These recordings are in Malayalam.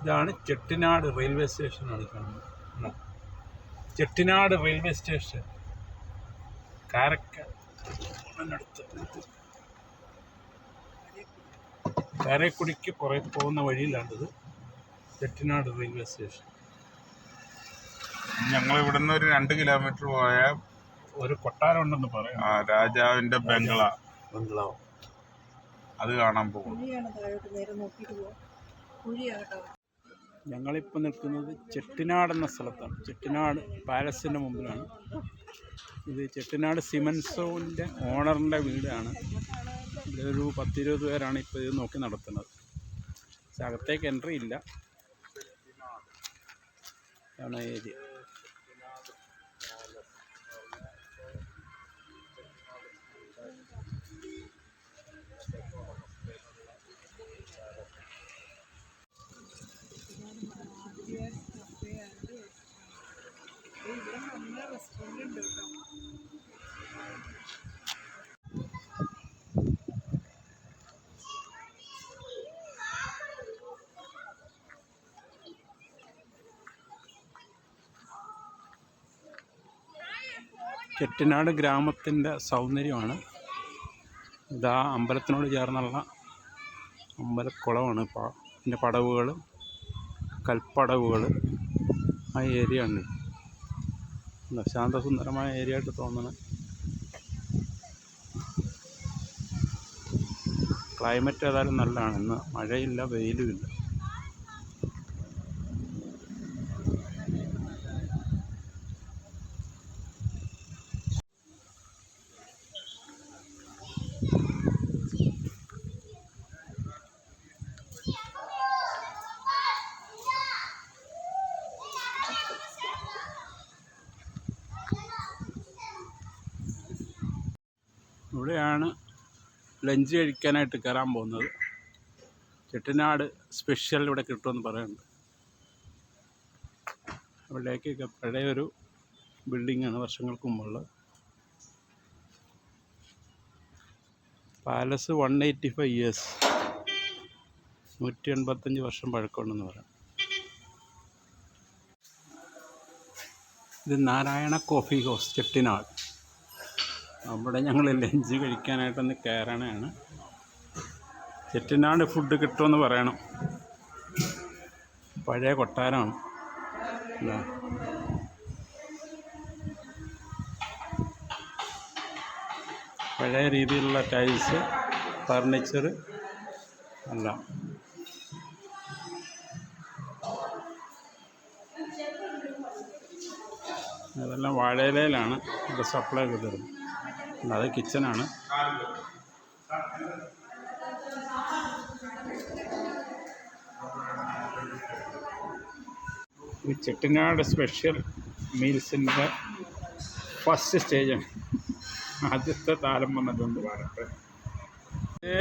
ഇതാണ് ചെട്ടിനാട് റെയിൽവേ സ്റ്റേഷൻ ആണ് കാണുന്നത് ചെട്ടിനാട് റെയിൽവേ സ്റ്റേഷൻ. കാരക്കടുത്ത് കാരക്കുടിക്ക് പുറ പോകുന്ന വഴിയിലാണിത് ചെട്ടിനാട് റെയിൽവേ സ്റ്റേഷൻ. ഞങ്ങൾ ഇവിടുന്ന് ഒരു രണ്ട് കിലോമീറ്റർ പോയാൽ ഒരു കൊട്ടാരം ഉണ്ടെന്ന് പറയാം. ആ, രാജാവിന്റെ ബംഗ്ല. ബംഗ്ലാവ് അത് കാണാൻ പോകും ഞങ്ങളിപ്പോൾ നിൽക്കുന്നത് ചെട്ടിനാട് എന്ന സ്ഥലത്താണ്. ചെട്ടിനാട് പാലസിന്റെ മുമ്പിലാണ്. ഇത് ചെട്ടിനാട് സിമൻസോന്റെ ഓണറിന്റെ വീടാണ്. ഒരു പത്തിരുപത് പേരാണ് ഇപ്പോൾ ഇത് നോക്കി നടത്തുന്നത്. പക്ഷെ അകത്തേക്ക് എൻട്രി ഇല്ല. ഏരിയ. കേട്ടോ ചെട്ടിനാട് ഗ്രാമത്തിന്റെ സൗന്ദര്യമാണ്. ഇതാ അമ്പലത്തിനോട് ചേർന്നുള്ള അമ്പലക്കുളമാണ്. ഇപ്പോൾ അതിന്റെ പടവുകൾ കൽപ്പടവുകൾ ആ ഏരിയ ഉണ്ട് ശാന്തസുന്ദരമായ ഏരിയ ആയിട്ട് തോന്നണം. ക്ലൈമറ്റ് ഏതായാലും നല്ലതാണ്. ഇന്ന് മഴയില്ല വെയിലുമില്ല ഇവിടെയാണ് ലഞ്ച് കഴിക്കാനായിട്ട് കയറാൻ പോകുന്നത്. ചെട്ടിനാട് സ്പെഷ്യൽ ഇവിടെ കിട്ടുമെന്ന് പറയുന്നുണ്ട്. അവിടേക്കൊക്കെ പഴയ ഒരു ബിൽഡിങ്ങാണ് വർഷങ്ങൾക്ക് മുമ്പുള്ളത് palace one eighty five years നൂറ്റി എൺപത്തഞ്ച് വർഷം പഴക്കമുണ്ടെന്ന് പറയാം. ഇത് നാരായണ കോഫി ഹൗസ് ചെട്ടിനാട്. അവിടെ ഞങ്ങൾ ലഞ്ച് കഴിക്കാനായിട്ടൊന്ന് കയറണതാണ് ചെറ്റിനാട് ഫുഡ് കിട്ടുമെന്ന് പറയണം. പഴയ കൊട്ടാരമാണ്. പഴയ രീതിയിലുള്ള ടൈൽസ് ഫർണിച്ചർ എല്ലാം. അതെല്ലാം വാഴയിലയിലാണ്. ഇവിടെ സപ്ലൈ ഒക്കെ തരുന്നത് അത് കിച്ചനാണ് ഈ ചെട്ടിനാട് സ്പെഷ്യൽ മീൽസിന്റെ ഫസ്റ്റ് സ്റ്റേജാണ് ആദ്യത്തെ താലം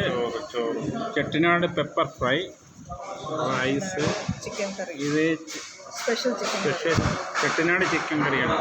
ചോറ് ചോറ് Chettinad pepper fry rice chicken കറി ഇത് special chicken special Chettinad chicken കറിയാണ്